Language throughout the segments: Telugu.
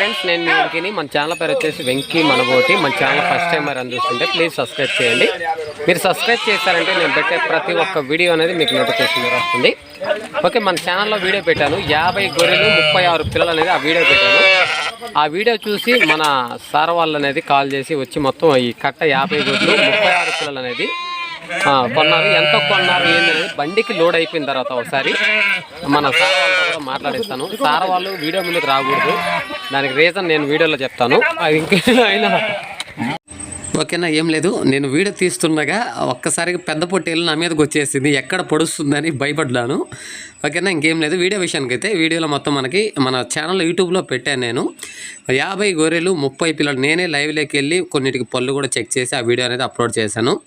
ఫ్రెండ్స్ నేను మీ వెంకీని మన ఛానల్ పేరు వచ్చేసి వెంకీ మనబోటి. మన ఛానల్ ఫస్ట్ టైం మరి చూస్తుంటే ప్లీజ్ సబ్స్క్రైబ్ చేయండి. మీరు సబ్స్క్రైబ్ చేశారంటే నేను పెట్టే ప్రతి ఒక్క వీడియో అనేది మీకు నోటిఫికేషన్ వస్తుంది. ఓకే మన ఛానల్లో వీడియో పెట్టాను. యాభై గొర్రెలు ముప్పై ఆరు పిల్లలు అనేది ఆ వీడియో పెట్టాను. ఆ వీడియో చూసి మన సార్ వాళ్ళు అనేది కాల్ చేసి వచ్చి మొత్తం ఈ కట్ట యాభై గొర్రెలు ముప్పై ఆరు పిల్లలు అనేది కొన్నారు. ఎంత కొన్నారు ఏంది బండికి లోడ్ అయిపోయిన తర్వాత ఒకసారి మన సార్ వాళ్ళతో కూడా మాట్లాడిస్తాను. సార్ వాళ్ళు వీడియో ముందుకు రాకూడదు. దానికి రీజన్ నేను వీడియోలో చెప్తాను. అది ఇంకేనా అయినా. ఓకేనా ఏం లేదు. నేను వీడియో తీస్తుండగా ఒక్కసారిగా పెద్ద పొట్టేలు నా మీదకి వచ్చేసింది. ఎక్కడ పొడుస్తుందని భయపడ్డాను. ఓకేనా ఇంకేం లేదు. వీడియో విషయానికి అయితే వీడియోలో మొత్తం మనకి మన ఛానల్ యూట్యూబ్లో పెట్టాను నేను. యాభై గొర్రెలు ముప్పై పిల్లలు నేనే లైవ్లోకి వెళ్ళి కొన్నిటికి పళ్ళు కూడా చెక్ చేసి ఆ వీడియో అనేది అప్లోడ్ చేశాను.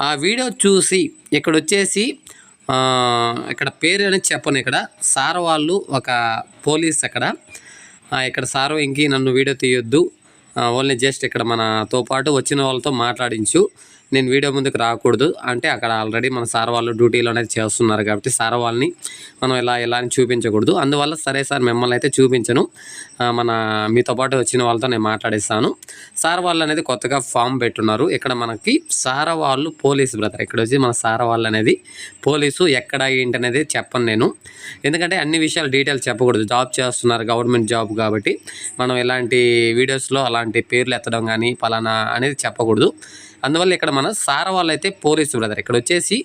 ఆ వీడియో చూసి ఇక్కడ వచ్చేసి ఇక్కడ పేరు అనేది చెప్పను ఇక్కడ. సార్ వాళ్ళు ఒక పోలీస్ అక్కడ. ఇక్కడ సారు ఇంకి నన్ను వీడియో తీయొద్దు. ఓన్లీ జస్ట్ ఇక్కడ మనతో పాటు వచ్చిన వాళ్ళతో మాట్లాడించు. నేను వీడియో ముందుకు రాకూడదు. అంటే అక్కడ ఆల్రెడీ మన సార్ వాళ్ళు డ్యూటీలో అనేది చేస్తున్నారు కాబట్టి సార్ వాళ్ళని మనం ఇలా ఇలా అని చూపించకూడదు. అందువల్ల సరే సార్ మిమ్మల్ని అయితే చూపించను. మన మీతో పాటు వచ్చిన వాళ్ళతో నేను మాట్లాడిస్తాను. సార్ వాళ్ళు అనేది కొత్తగా ఫామ్ పెట్టున్నారు. ఇక్కడ మనకి సార వాళ్ళు పోలీస్ బ్రదర్ ఇక్కడ వచ్చి మన సార వాళ్ళు అనేది పోలీసు ఎక్కడ ఏంటి అనేది చెప్పను నేను. ఎందుకంటే అన్ని విషయాలు డీటెయిల్స్ చెప్పకూడదు. జాబ్ చేస్తున్నారు గవర్నమెంట్ జాబ్ కాబట్టి మనం ఇలాంటి వీడియోస్లో అలాంటి పేర్లు ఎత్తడం కానీ పలానా అనేది చెప్పకూడదు. అందువల్ల ఇక్కడ మన సార వాళ్ళైతే పోలీసు బ్రదర్. ఇక్కడ వచ్చేసి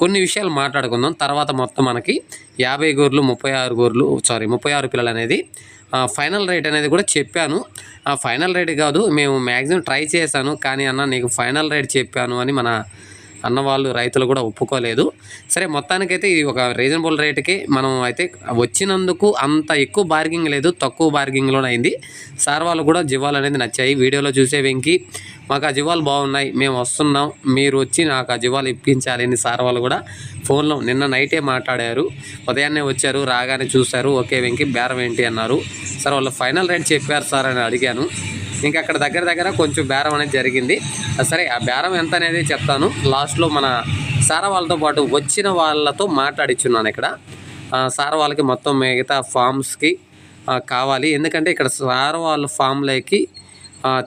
కొన్ని విషయాలు మాట్లాడుకుందాం. తర్వాత మొత్తం మనకి యాభై గోర్లు ముప్పై ఆరు గోర్లు సారీ ముప్పై ఆరు పిల్లలు అనేది ఫైనల్ రేట్ అనేది కూడా చెప్పాను. ఆ ఫైనల్ రేట్ కాదు మేము మ్యాక్సిమం ట్రై చేశాను. కానీ అన్న నీకు ఫైనల్ రేట్ చెప్పాను అని మన అన్న వాళ్ళు రైతులు కూడా ఒప్పుకోలేదు. సరే మొత్తానికైతే ఇది ఒక రీజనబుల్ రేటుకి మనం అయితే వచ్చినందుకు అంత ఎక్కువ బార్గింగ్ లేదు తక్కువ బార్గింగ్లోనే అయింది. సార్ వాళ్ళు కూడా జీవాలు అనేది నచ్చాయి. వీడియోలో చూసే వెంకి మాకు ఆ జీవాలు బాగున్నాయి మేము వస్తున్నాం మీరు వచ్చి నాకు ఆ జీవాలు ఇప్పించాలి అని సార్ వాళ్ళు కూడా ఫోన్లో నిన్న నైటే మాట్లాడారు. ఉదయాన్నే వచ్చారు రాగానే చూశారు. ఓకే వెంకి బేరం ఏంటి అన్నారు. సార్ వాళ్ళు ఫైనల్ రేట్ చెప్పారు సార్ అని అడిగాను. ఇంకా అక్కడ దగ్గర దగ్గర కొంచెం బేరం అనేది జరిగింది. సరే ఆ బేరం ఎంత అనేది చెప్తాను. లాస్ట్లో మన సార వాళ్ళతో పాటు వచ్చిన వాళ్ళతో మాట్లాడిచ్చున్నాను ఇక్కడ. సార్ సార వాళ్ళకి మొత్తం మిగతా ఫామ్స్కి కావాలి. ఎందుకంటే ఇక్కడ సార వాళ్ళ ఫామ్లోకి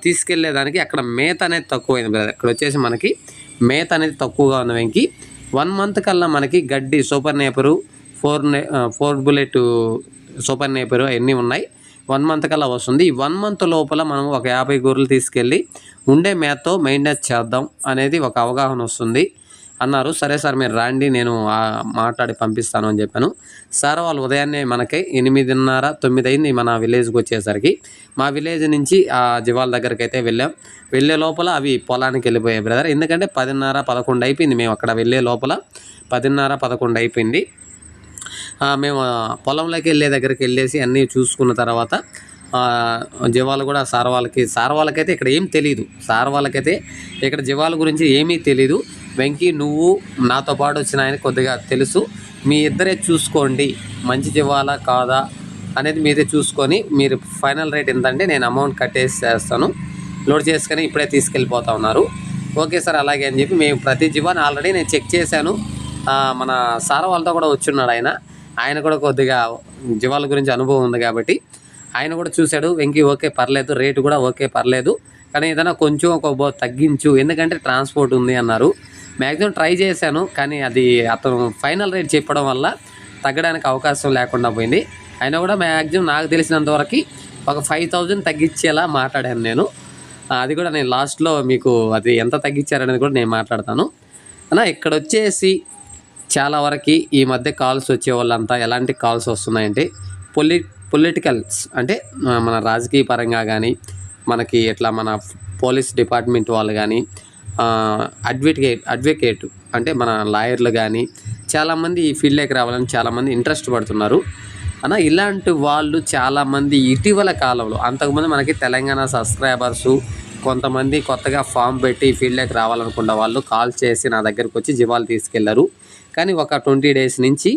తీసుకెళ్ళేదానికి అక్కడ మేత అనేది తక్కువైంది బ్రదర్. ఇక్కడ వచ్చేసి మనకి మేత అనేది తక్కువగా ఉంది వెంకి. వన్ మంత్ కల్లా మనకి గడ్డి సూపర్ నేపరు ఫోర్ నే ఫోర్ బుల్లెట్ సూపర్ నేపరు అవన్నీ ఉన్నాయి. వన్ మంత్ కల్లా వస్తుంది. ఈ వన్ మంత్ లోపల మనం ఒక యాభై గొర్రెలు తీసుకెళ్ళి ఉండే మేతతో మెయింటెన్స్ చేద్దాం అనేది ఒక అవగాహన వస్తుంది. అన్నారు. సరే సార్ మీరు రండి నేను మాట్లాడి పంపిస్తాను అని చెప్పాను. సార్ వాళ్ళు ఉదయాన్నే మనకి ఎనిమిదిన్నర తొమ్మిది అయింది మన విలేజ్కి వచ్చేసరికి. మా విలేజ్ నుంచి ఆ జివాల దగ్గరికి అయితే వెళ్ళాం. వెళ్ళే లోపల అవి పొలానికి వెళ్ళిపోయాయి బ్రదర్. ఎందుకంటే పదిన్నర పదకొండు అయిపోయింది. మేము అక్కడ వెళ్ళే లోపల పదిన్నర పదకొండు అయిపోయింది. మేము పొలంలోకి వెళ్ళే దగ్గరికి వెళ్ళేసి అన్నీ చూసుకున్న తర్వాత జీవాలు కూడా సార్ వాళ్ళకి సార్ వాళ్ళకైతే ఇక్కడ ఏం తెలియదు సార్ వాళ్ళకైతే ఇక్కడ జీవాల గురించి ఏమీ తెలియదు వెంకీ నువ్వు నాతో పాటు వచ్చిన ఆయన కొద్దిగా తెలుసు. మీ ఇద్దరే చూసుకోండి. మంచి జీవాలా కాదా అనేది మీరే చూసుకొని మీరు ఫైనల్ రేట్ ఎంత అంటే నేను అమౌంట్ కట్టేసి చేస్తాను లోడ్ చేసుకొని ఇప్పుడే తీసుకెళ్ళిపోతా ఉన్నారు. ఓకే సార్ అలాగే అని చెప్పి మేము ప్రతి జీవాన్ని ఆల్రెడీ నేను చెక్ చేశాను. మన సార్ వాళ్ళతో కూడా వచ్చున్నాడు ఆయన. ఆయన కూడా కొద్దిగా జీవాల గురించి అనుభవం ఉంది కాబట్టి ఆయన కూడా చూశాడు వెంకీ ఓకే పర్లేదు రేటు కూడా ఓకే పర్లేదు కానీ ఏదైనా కొంచెం ఒక తగ్గించు ఎందుకంటే ట్రాన్స్పోర్ట్ ఉంది అన్నారు. మ్యాక్సిమం ట్రై చేశాను కానీ అది అతను ఫైనల్ రేట్ చెప్పడం వల్ల తగ్గడానికి అవకాశం లేకుండా పోయింది. అయినా కూడా మ్యాక్సిమం నాకు తెలిసినంత వరకు ఒక ఫైవ్ థౌజండ్ తగ్గించేలా మాట్లాడాను నేను. అది కూడా నేను లాస్ట్లో మీకు అది ఎంత తగ్గించారనేది కూడా నేను మాట్లాడతాను. అన్న ఇక్కడ వచ్చేసి చాలా వరకు ఈ మధ్య కాల్స్ వచ్చే వాళ్ళంతా ఎలాంటి కాల్స్ వస్తున్నాయంటే పొలి పొలిటికల్స్ అంటే మన రాజకీయ పరంగా కానీ మనకి ఇట్లా మన పోలీస్ డిపార్ట్మెంట్ వాళ్ళు కానీ అడ్వకేట్ అడ్వకేట్ అంటే మన లాయర్లు కానీ చాలామంది ఈ ఫీల్డ్లోకి రావాలని చాలామంది ఇంట్రెస్ట్ పడుతున్నారు. అన్న ఇలాంటి వాళ్ళు చాలామంది ఇటీవల కాలంలో అంతకుముందు మనకి తెలంగాణ సబ్స్క్రైబర్సు కొంతమంది కొత్తగా ఫామ్ పెట్టి ఈ ఫీల్డ్లోకి రావాలనుకున్న వాళ్ళు కాల్ చేసి నా దగ్గరకు వచ్చి జీవాలు తీసుకెళ్ళారు. కానీ ఒక ట్వంటీ డేస్ నుంచి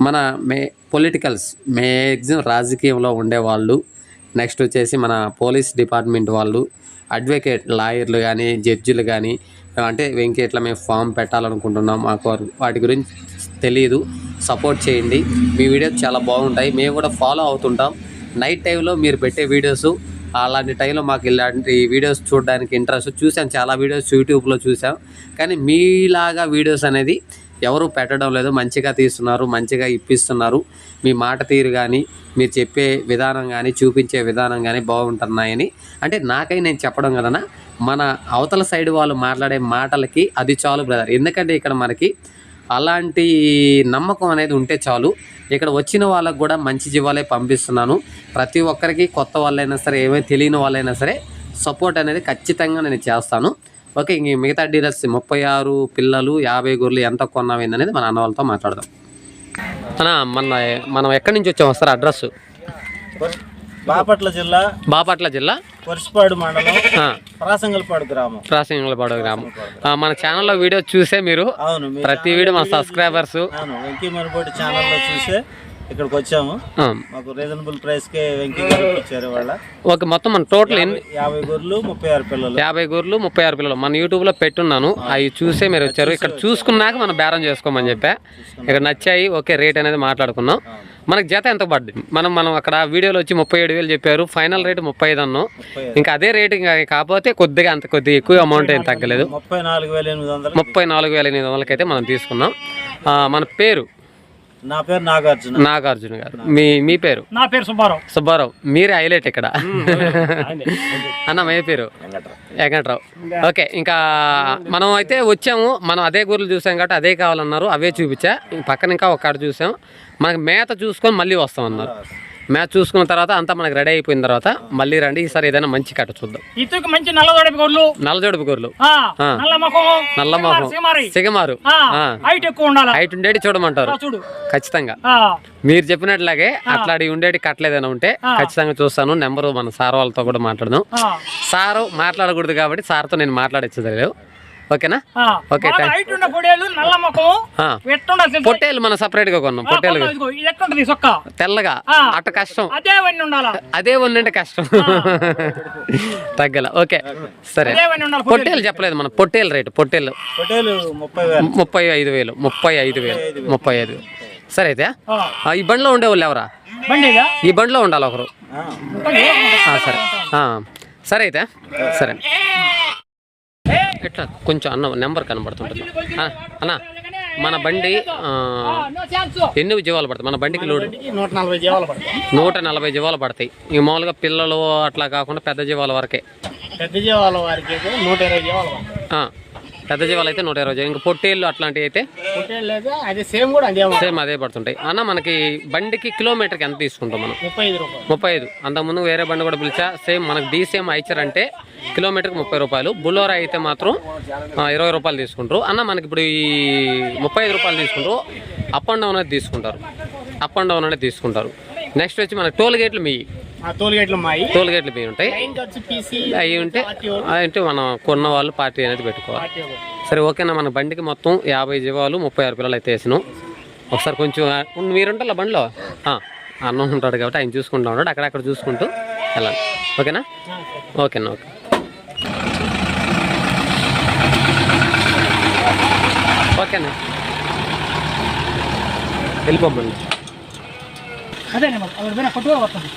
మన మే పొలిటికల్స్ మ్యాక్సిమం రాజకీయంలో ఉండేవాళ్ళు నెక్స్ట్ వచ్చేసి మన పోలీస్ డిపార్ట్మెంట్ వాళ్ళు అడ్వకేట్ లాయర్లు కానీ జడ్జిలు కానీ అంటే వెంకీ ఇట్లా మేము ఫామ్ పెట్టాలనుకుంటున్నాం. మాకు వాటి గురించి తెలియదు సపోర్ట్ చేయండి. మీ వీడియోస్ చాలా బాగుంటాయి. మేము కూడా ఫాలో అవుతుంటాం. నైట్ టైంలో మీరు పెట్టే వీడియోస్ అలాంటి టైంలో మాకు ఇలాంటి వీడియోస్ చూడడానికి ఇంట్రెస్ట్ చూసాం చాలా వీడియోస్ యూట్యూబ్లో చూసాం కానీ మీలాగా వీడియోస్ అనేది ఎవరు పెట్టడం లేదు మంచిగా తీస్తున్నారు మంచిగా ఇప్పిస్తున్నారు. మీ మాట తీరు కానీ మీరు చెప్పే విధానం కానీ చూపించే విధానం కానీ బాగుంటున్నాయని. అంటే నాకై నేను చెప్పడం కదనా మన అవతల సైడ్ వాళ్ళు మాట్లాడే మాటలకి అది చాలు బ్రదర్ ఎందుకంటే ఇక్కడ మనకి అలాంటి నమ్మకం అనేది ఉంటే చాలు. ఇక్కడ వచ్చిన వాళ్ళకు కూడా మంచి జీవాలే పంపిస్తున్నాను. ప్రతి ఒక్కరికి కొత్త వాళ్ళైనా సరే ఏమైనా తెలియని వాళ్ళైనా సరే సపోర్ట్ అనేది ఖచ్చితంగా నేను చేస్తాను. ఓకే ఇంక మిగతా డీలర్స్ ముప్పై ఆరు పిల్లలు యాభై గొర్రెలు ఎంత కొన్నామైంది అనేది మన అన్న వాళ్ళతో మాట్లాడదాం. అన్న మన మనం ఎక్కడి నుంచి వచ్చాం వస్తారు? అడ్రస్ బాపట్ల జిల్లా. బాపట్ల జిల్లా? కొరిసిపాడు మండలం. గ్రామం. ప్రాసింగలపాడు గ్రామం. మన ఛానల్లో వీడియో చూసే మీరు. ప్రతి వీడియో మన సబ్స్క్రైబర్స్ ఛానల్లో చూసే. ఇక్కడికి వచ్చాము. మాకు రీజనబుల్ ప్రైస్ కే వెంకీ గారు ఇచ్చారు వాళ్ళ ఓకే మొత్తం మన టోటల్ ఎన్ని యాభై గొర్రెలు ముప్పై ఆరు పిల్లలు. యాభై గొర్రెలు ముప్పై ఆరు పిల్లలు. మన యూట్యూబ్లో పెట్టున్నాను. అవి చూసే మీరు వచ్చారు. ఇక్కడ చూసుకున్నాక మనం బేరం చేసుకోమని చెప్పా. ఇక్కడ నచ్చాయి. ఓకే రేట్ అనేది మాట్లాడుకున్నాం. మనకి జత ఎంత పడ్డది? మనం మనం అక్కడ వీడియోలో వచ్చి ముప్పై ఏడు వేలు చెప్పారు. ఫైనల్ రేట్ ముప్పై ఐదు అన్నాం. ఇంకా అదే రేట్ ఇంకా కాకపోతే కొద్దిగా అంత కొద్దిగా ఎక్కువ అమౌంట్ ఏం తగ్గలేదు. ముప్పై నాలుగు వేల ఎనిమిది వందలు ముప్పై నాలుగు వేల ఎనిమిది వందలకి అయితే మనం తీసుకున్నాం. మన పేరు? నా పేరు నాగార్జున. నాగార్జున గారు. మీ మీ పేరు? నా పేరు సుబ్బారావు. సుబ్బారావు. మీరే హైలైట్ ఇక్కడ. అన్న మీ పేరు? వెంకట్రావు. ఓకే ఇంకా మనం అయితే వచ్చాము. మనం అదే గొర్రెలు చూసాం కాబట్టి అదే కావాలన్నారు. అవే చూపించా. పక్కన ఇంకా ఒక కాడ చూసాం. మనకి మేత చూసుకొని మళ్ళీ వస్తాం మేత చూసుకున్న తర్వాత అంతా మనకి రెడీ అయిపోయిన తర్వాత మళ్ళీ రండి ఈసారి ఏదైనా మంచి కట్ట చూద్దాం. ఇతకు మంచి నల్లజోడుపు గొర్రెలు. నల్ల నల్ల మొహం. సిగమారి. హైట్ ఎక్కువ ఉండాలి? హైట్ ఉండేటి చూడమంటారు. చూడు. ఖచ్చితంగా. మీరు చెప్పినట్లాగే అట్లాంటి ఉండేటి కట్టలేదైనా ఉంటే ఖచ్చితంగా చూస్తాను. నెంబరు మన సార్ వాళ్ళతో కూడా మాట్లాడదాం. సారు మాట్లాడకూడదు కాబట్టి సార్తో నేను మాట్లాడచ్చు ఓకేనా. ఓకే, హైట్ ఉన్న పొడేలు నల్ల ముఖం పొట్టేలు మనం సపరేట్గా కొన్నాం. పొట్టేలు సొక్క తెల్లగా. అట్ట కష్టం. అదే వన్నీ ఉండాలా? అదే ఉందంటే కష్టం. తగ్గల. ఓకే. సరే. పొట్టేలు చెప్పలేదు మన. పొట్టేలు రేటు. పొట్టేలు ముప్పై ఐదు వేలు. ముప్పై ఐదు వేలు. ముప్పై ఐదు వేలు. సరే అయితే ఈ బండిలో ఉండేవాళ్ళు ఎవరా? బండిగా ఈ బండిలో ఉండాలి ఒకరు. సరే. సరే అయితే సరే. ఎట్లా? కొంచెం అన్న నెంబర్ కనబడుతుంటుంది. అన్న మన బండి ఎన్ని జీవాలు పడతాయి? మన బండికి లోడ్? నూట నలభై జీవాలు పడతాయి. నూట నలభై జీవాలు పడతాయి. ఈ మామూలుగా పిల్లలు అట్లా కాకుండా పెద్ద జీవాల వరకే. పెద్ద జీవాల వారికి నూట ఇరవై జీవాలు పెద్ద జీవాలు అయితే నూట ఇరవై. ఇంకా పొట్టేళ్ళు అట్లాంటివి అయితే అది సేమ్ కూడా అదే సేమ్ అదే పడుతుంటాయి. అన్న మనకి బండికి కిలోమీటర్కి ఎంత తీసుకుంటాం మనం? ముప్పై ఐదు ముప్పై ఐదు. అంతకుముందు వేరే బండి కూడా పిలిచా సేమ్ మనకు డీసీఎం ఐచర్ అంటే కిలోమీటర్కి ముప్పై రూపాయలు. బులోరా అయితే మాత్రం ఇరవై రూపాయలు తీసుకుంటారు. అన్న మనకి ఇప్పుడు ఈ ముప్పై ఐదు రూపాయలు తీసుకుంటారు. అప్ అండ్ డౌన్ అనేది తీసుకుంటారు. అప్ అండ్ డౌన్ అనేది తీసుకుంటారు. నెక్స్ట్ వచ్చి మనకి టోల్ గేట్లు మీ ఆ టోల్ గేట్లు మాయి టోల్ గేట్లు మీ ఉంటాయి అవి ఉంటే అంటే మనం కొన్న వాళ్ళు పార్టీ అనేది పెట్టుకోవాలి. సరే ఓకేనా మన బండికి మొత్తం యాభై జీవాలు ముప్పై ఆరు పిల్లలు అయితే వేసినాం. ఒకసారి కొంచెం మీరుంటారా బండిలో? ఆ, అన్నం ఉంటాడు కాబట్టి ఆయన చూసుకుంటా ఉంటాడు అక్కడక్కడ చూసుకుంటూ వెళ్ళాలి. ఓకేనా? ఓకేనా ఓకే. ఓకేనా? వెళ్ళిపోబండి అదే పట్టుకోవాలి వస్తుంది?